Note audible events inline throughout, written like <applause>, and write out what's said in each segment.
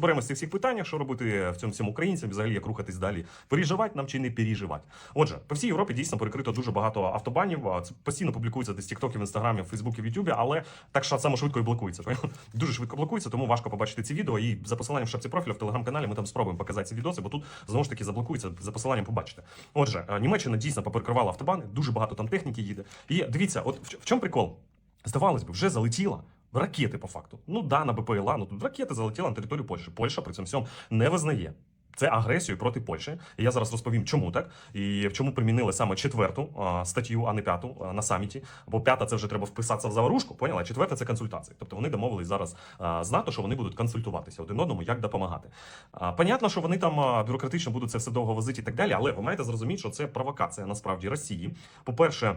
розберемося в цих всіх питаннях, що робити в цьому всім українцям, взагалі як рухатись далі. Переживати нам чи не переживати. Отже, по всій Європі дійсно перекрито дуже багато автобанів. Це постійно публікується десь тіктоків, в інстаграмі, в Ютубі, але так що само швидко і блокується. <laughs> Дуже швидко блокується, тому важко побачити ці відео. І за посиланням в шапці профілю в телеграм-каналі ми там спробуємо показати ці відоси, бо тут знову ж таки заблокується за посиланням. Побачите. Отже, е, Німеччина дійсно поперекривала автобани, дуже багато там техніки їде. І дивіться, от в чому прикол? Здавалось би, вже залетіла. Ракети по факту. Ну да, на БПЛА, ну тут ракети залетіли на територію Польщі. Польща при цьому всьому не визнає. Це агресію проти Польщі. І я зараз розповім, чому так і в чому примінили саме четверту а, статтю, а не п'яту а, на саміті. Бо п'ята це вже треба вписатися в заварушку. Поняла? Четверта це консультації. Тобто вони домовились зараз а, з НАТО, що вони будуть консультуватися один одному, як допомагати. А, понятно, що вони там а, бюрократично будуть це все довго возити і так далі, але ви маєте зрозуміти, що це провокація насправді Росії. По-перше.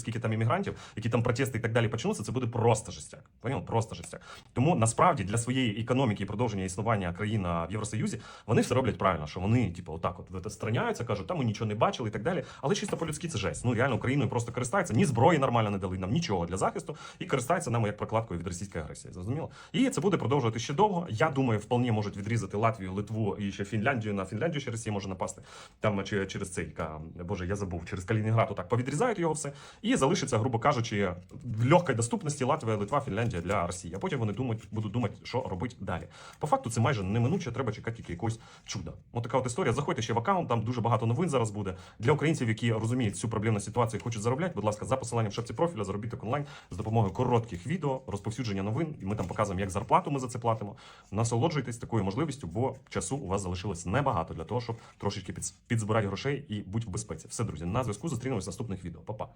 скільки там іммігрантів, які там протести і так далі почнуться, це буде просто жестяк. Понял? Просто жестяк. Тому насправді для своєї економіки і продовження існування країн в Євросоюзі вони все роблять правильно, що вони, типу, отак от відстраняються, кажуть, там ми нічого не бачили і так далі. Але чисто по-людськи це жесть. Ну реально Україною просто користаються, ні зброї нормально не дали нам нічого для захисту і користаються нами як прокладкою від російської агресії. Зрозуміло? І це буде продовжувати ще довго. Я думаю, вполне можуть відрізати Латвію, Литву і ще Фінляндію. На Фінляндію ще Росія може напасти. Там через цей боже, я забув, через Калінінград так повідрізають його все. І залишиться, грубо кажучи, в легкій доступності Латвія, Литва, Фінляндія для Росії. А потім вони думають, будуть думати, що робити далі. По факту це майже неминуче, треба чекати тільки якогось чуда. От така от історія. Заходьте ще в аккаунт, там дуже багато новин зараз буде. Для українців, які розуміють цю проблемну ситуацію і хочуть заробляти, будь ласка, за посиланням в шапці профіля, заробіток онлайн з допомогою коротких відео, розповсюдження новин. І ми там показуємо, як зарплату ми за це платимо. Насолоджуйтесь такою можливістю, бо часу у вас залишилось небагато для того, щоб трошечки підзбирати грошей і бути в безпеці. Все, друзі, на зв'язку зустрінемось в наступних відео. Па-па.